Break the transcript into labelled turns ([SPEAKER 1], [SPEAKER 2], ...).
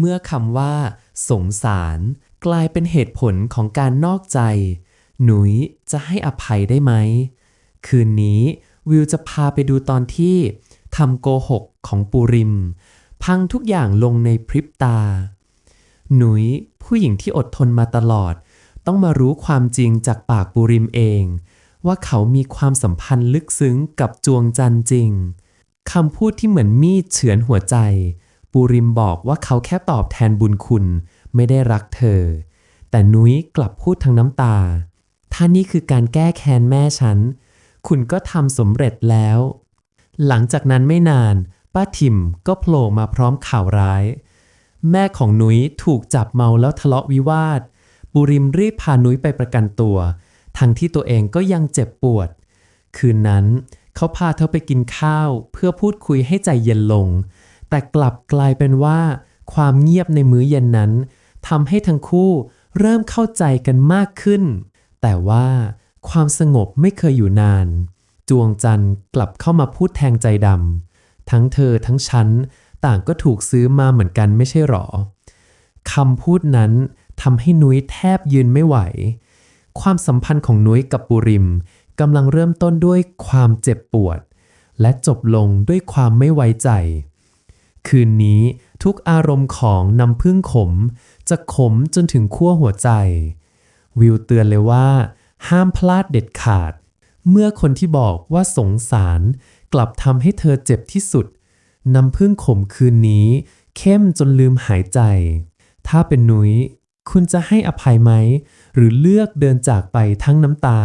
[SPEAKER 1] เมื่อคำว่า สงสาร กลายเป็นเหตุผลของการนอกใจ หนุยจะให้อภัยได้ไหม คืนนี้วิวจะพาไปดูตอนที่ทำโกหกของปูริม พังทุกอย่างลงในพริบตา หนุยผู้หญิงที่อดทนมาตลอด ต้องมารู้ความจริงจากปากปูริมเอง ว่าเขามีความสัมพันธ์ลึกซึ้งกับจวงจันจริงคำพูดที่เหมือนมีดเฉือนหัวใจ ปูริมบอกว่าเขาแค่ตอบแทนบุญคุณไม่ได้รักเธอ แต่นุ้ยกลับพูดทั้งน้ำตา ถ้านี่คือการแก้แค้นแม่ฉัน คุณก็ทำสำเร็จแล้ว หลังจากนั้นไม่นาน ป้าทิมก็โผล่มาพร้อมข่าวร้าย แม่ของนุ้ยถูกจับเมาแล้วทะเลาะวิวาท บุริมรีบพานุ้ยไปประกันตัว ทั้งที่ตัวเองก็ยังเจ็บปวด คืนนั้น เขาพาเธอไปกินข้าว เพื่อพูดคุยให้ใจเย็นลง แต่กลับกลายเป็นว่า ความเงียบในมื้อเย็นนั้นทำให้ทั้งคู่เริ่มเข้าใจกันมากขึ้น แต่ว่าความสงบไม่เคยอยู่นาน จวงจันทร์กลับเข้ามาพูดแทงใจดำทั้งเธอทั้งฉันต่างก็ถูกซื้อมาเหมือนกันไม่ใช่หรอคำพูดนั้นทำให้นุ้ยแทบยืนไม่ไหว ความสัมพันธ์ของนุ้ยกับปุริมกำลังเริ่มต้นด้วยความเจ็บปวด และจบลงด้วยความไม่ไว้ใจ คืนนี้ทุกอารมณ์ของน้ำพึ่งขม จะขมจนถึงขั้วหัวใจ วิวเตือนเลยว่า ห้ามพลาดเด็ดขาด เมื่อคนที่บอกว่าสงสารกลับทำให้เธอเจ็บที่สุด น้ำพึ่งขมคืนนี้ เข้มจนลืมหายใจ ถ้าเป็นนุ้ยคุณจะให้อภัยไหม หรือเลือกเดินจากไปทั้งน้ำตา